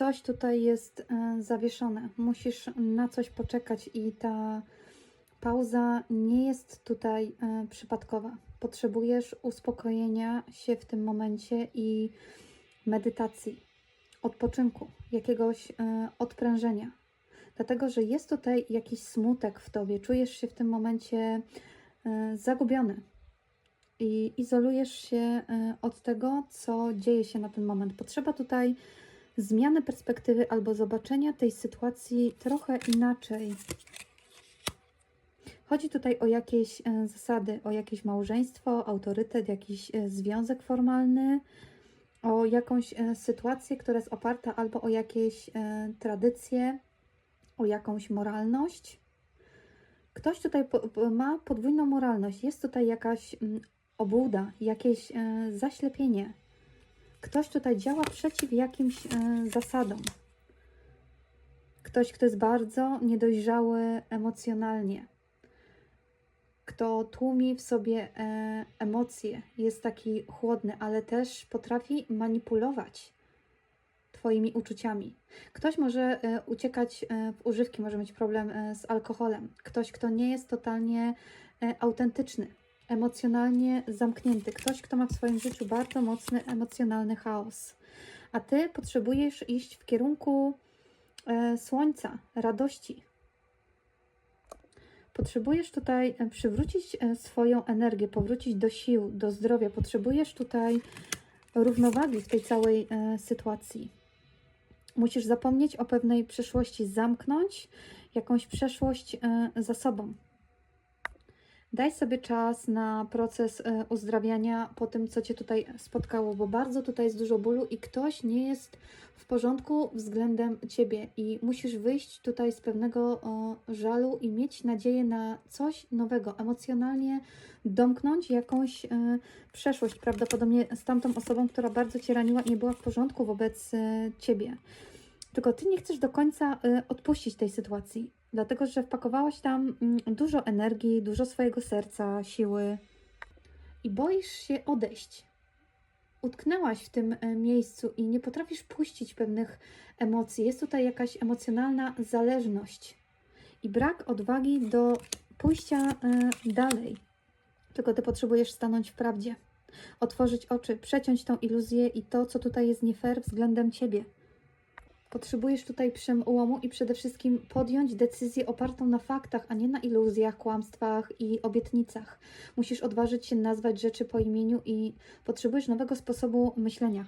coś tutaj jest e, zawieszone. Musisz na coś poczekać i ta pauza nie jest tutaj e, przypadkowa. Potrzebujesz uspokojenia się w tym momencie i medytacji, odpoczynku, jakiegoś e, odprężenia. Dlatego, że jest tutaj jakiś smutek w tobie, czujesz się w tym momencie zagubiony i izolujesz się od tego, co dzieje się na ten moment. Potrzeba tutaj zmiany perspektywy albo zobaczenia tej sytuacji trochę inaczej. Chodzi tutaj o jakieś e, zasady, o jakieś małżeństwo, autorytet, jakiś e, związek formalny, o jakąś e, sytuację, która jest oparta albo o jakieś tradycje, o jakąś moralność. Ktoś tutaj ma podwójną moralność. Jest tutaj jakaś mm, obłuda, jakieś zaślepienie. Ktoś tutaj działa przeciw jakimś e, zasadom. Ktoś, kto jest bardzo niedojrzały emocjonalnie. Kto tłumi w sobie e, emocje, jest taki chłodny, ale też potrafi manipulować Twoimi uczuciami. Ktoś może e, uciekać e, w używki, może mieć problem e, z alkoholem. Ktoś, kto nie jest totalnie e, autentyczny, emocjonalnie zamknięty. Ktoś, kto ma w swoim życiu bardzo mocny emocjonalny chaos. A Ty potrzebujesz iść w kierunku e, słońca, radości. Potrzebujesz tutaj e, przywrócić e, swoją energię, powrócić do sił, do zdrowia. Potrzebujesz tutaj równowagi w tej całej e, sytuacji. Musisz zapomnieć o pewnej przeszłości, zamknąć jakąś przeszłość e, za sobą. Daj sobie czas na proces e, uzdrawiania po tym, co cię tutaj spotkało, bo bardzo tutaj jest dużo bólu i ktoś nie jest w porządku względem ciebie i musisz wyjść tutaj z pewnego żalu i mieć nadzieję na coś nowego, emocjonalnie domknąć jakąś e, przeszłość, prawdopodobnie z tamtą osobą, która bardzo cię raniła i nie była w porządku wobec e, ciebie. Tylko ty nie chcesz do końca odpuścić tej sytuacji, dlatego że wpakowałaś tam mm, dużo energii, dużo swojego serca, siły i boisz się odejść. Utknęłaś w tym e, miejscu i nie potrafisz puścić pewnych emocji. Jest tutaj jakaś emocjonalna zależność i brak odwagi do pójścia e, dalej. Tylko ty potrzebujesz stanąć w prawdzie, otworzyć oczy, przeciąć tą iluzję i to, co tutaj jest nie fair względem ciebie. Potrzebujesz tutaj przełomu i przede wszystkim podjąć decyzję opartą na faktach, a nie na iluzjach, kłamstwach i obietnicach. Musisz odważyć się nazwać rzeczy po imieniu i potrzebujesz nowego sposobu myślenia.